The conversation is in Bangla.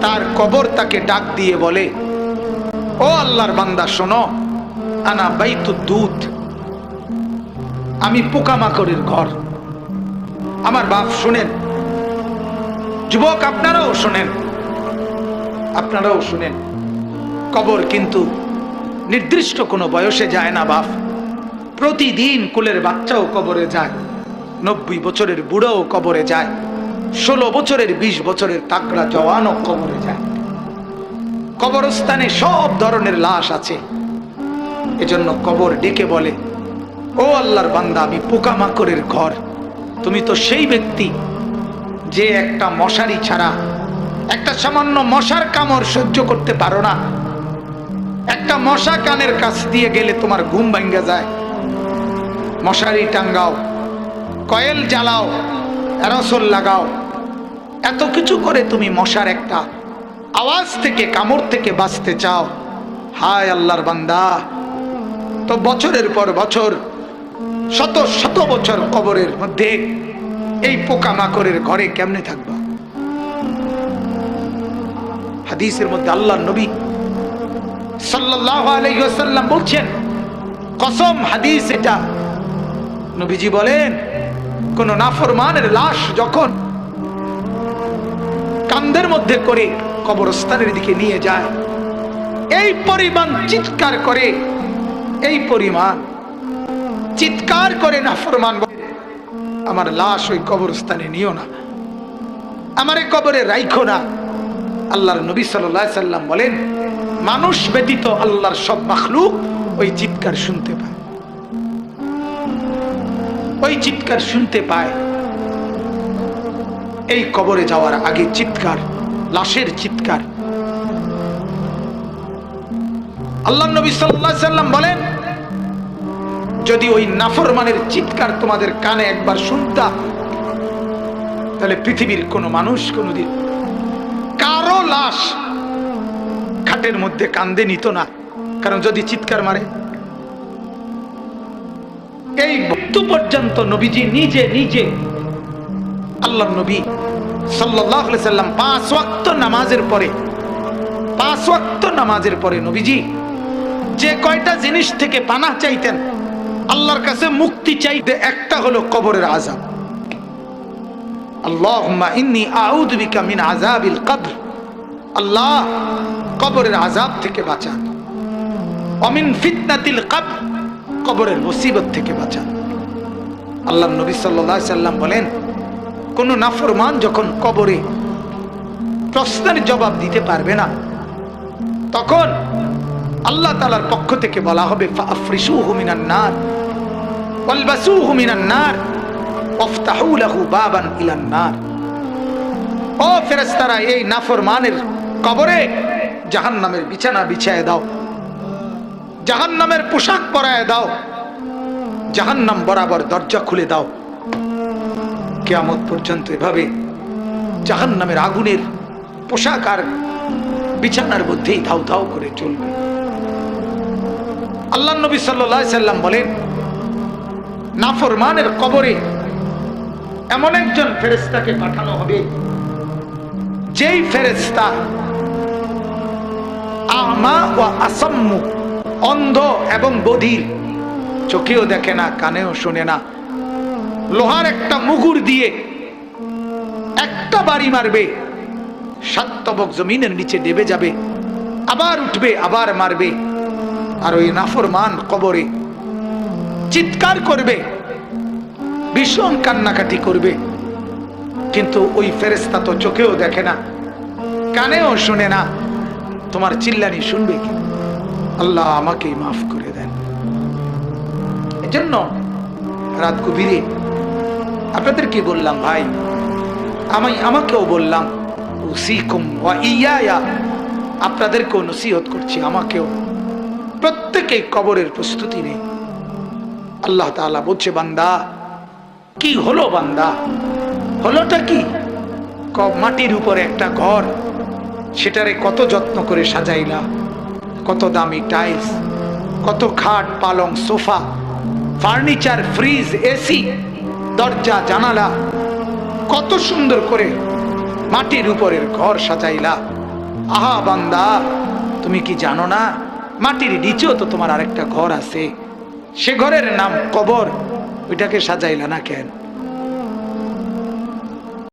তার কবর তাকে ডাক দিয়ে বলে, ও আল্লাহর বান্দা, শোনো, আনা বাইতু দুধ। আমি পোকামাকড়ের ঘর। আমার বাপ শুনেন। যুবক, আপনারাও শোনেন। আপনারাও শুনেন। কবর কিন্তু নির্দিষ্ট কোনো বয়সে যায় না, বাপ। প্রতিদিন কুলের বাচ্চাও কবরে যায়। নব্বই বছরের বুড়োও কবরে যায়। ষোলো বছরের, বিশ বছরের তাকড়া জওয়ানও কবরে যায়। কবরস্থানে সব ধরনের লাশ আছে। এজন্য কবর ডেকে বলে, ও আল্লাহর বান্দা, আমি পোকামাকড়ের ঘর। তুমি তো সেই ব্যক্তি যে একটা মশারি ছাড়া একটা সামান্য মশার কামড় সহ্য করতে পারো না। একটা মশা কানের কাছ দিয়ে গেলে তোমার ঘুম ভাঙ্গা যায়। মশারি টাঙ্গাও কয়েল জ্বালাও, অ্যারসল লাগাও এত কিছু করে তুমি মশার একটা আওয়াজ থেকে, কামড় থেকে বাঁচতে চাও। হায় আল্লাহর বান্দা। তো বছরের পর বছর, শত শত বছর কবরের মধ্যে এই পোকামাকড়ের ঘরে কেমনে থাকবা? হাদিসের মধ্যে আল্লাহ নবী সাল্লাহ আলাইসাল্লাম বলছেন, কসম হাদিস এটা। নবীজি বলেন, কোন নাফরমানের লাশ যখন কান্দের মধ্যে করে কবরস্থানের দিকে নিয়ে যায়। এই পরিমাণ চিৎকার করে এই পরিমাণ চিৎকার করে নাফরমান বলে, আমার লাশ ওই কবরস্থানে নিও না। আমার কবরে রাইখো না। আল্লাহর নবী সাল্লাহ সাল্লাম বলেন মানুষ ব্যতীত আল্লাহর সব মাখলুক ওই চিৎকার শুনতে পায়। ওই চিৎকার শুনতে পায়। এই কবরে যাওয়ার আগে চিৎকার, লাশের চিৎকার। আল্লাহ নবী সাল্লাম বলেন, যদি ওই নাফরমানের চিৎকার তোমাদের কানে একবার শুনতা, তাহলে পৃথিবীর কোনো মানুষ কোনোদিন কারও লাশ খাটের মধ্যে কান্দে নিত না। কারণ যদি চিৎকার মারে, এই মৃত্যু পর্যন্ত নবীজি নিজে নিজে আল্লাহ নবী সাল্লাহ সাল্লাম পাঁচ ওয়াক্ত নামাজের পরে, পাঁচ ওয়াক্ত নামাজের পরে নবীজি যে কয়টা জিনিস থেকে পানা চাইতেন, আল্লাহর কাছে মুক্তি চাইতে একটা হলো কবরের আজাব আল্লাহ বলেন কোন নাফরমান যখন কবরে প্রশ্নের জবাব দিতে পারবে না, তখন আল্লাহ তালার পক্ষ থেকে বলা হবে ফাফরিসুহু মিনান নার, ওয়ালবাসুহু মিনান নার, ওয়াফতাহু লাহু বাবান ইলান ও ফেরেশতারা, এই নাফরমানের কবরে জাহান্নামের বিছানা বিছায় দাও, জাহান্নামের পোশাক পরায় দাও, জাহান্নাম বরাবর দরজা খুলে দাও। কেয়ামত পর্যন্ত এভাবে জাহান্নামের আগুনের পোশাক আর বিছানার মধ্যেই ধাউ ধাউ করে চলবে। আল্লাহ নবী সাল্লাম বলেন, নাফরমানের কবরে এমন একজন ফেরেস্তাকে পাঠানো হবে, যেই ফেরেস্তা আমা ও আসাম্মু, অন্ধ এবং বধির, চোখেও দেখে না, কানেও শোনে না লোহার একটা মুগুর দিয়ে একটা বাড়ি মারবে। সাতবক জমিনের নিচে দেবে যাবে, আবার উঠবে, আবার মারবে। আর ওই নাফরমান কবরে চিৎকার করবে, ভীষণ কান্নাকাটি করবে। কিন্তু ওই ফেরেস্তা তো চোখেও দেখে না, কানেও শুনে না। তোমার চিল্লানি শুনবে কি? আল্লাহ আমাকেই মাফ করে দেন। এজন্য রাত গভীরে আপনাদেরকে বললাম ভাই? আমি আমাকেও বললাম আপনাদেরকেও নসিহত করছি, আমাকেও। প্রত্যেকে কবরের প্রস্তুতি নেই। আল্লাহ তাআলা বলছে, বান্দা, কি হলো বান্দা? হলোটা ক- মাটির উপরে একটা ঘর, সেটারে কত যত্ন করে সাজাইলা? কত দামি টাইলস, কত খাট, পালং সোফা, ফার্নিচার, ফ্রিজ, এসি দরজা, জানালা, কত সুন্দর করে মাটির উপরের ঘর সাজাইলা। আহা বান্দা, তুমি কি জানো না? মাটির নিচেও তো তোমার আরেকটা ঘর আছে। সে ঘরের নাম কবর। ওইটাকে সাজাইলা না কেন?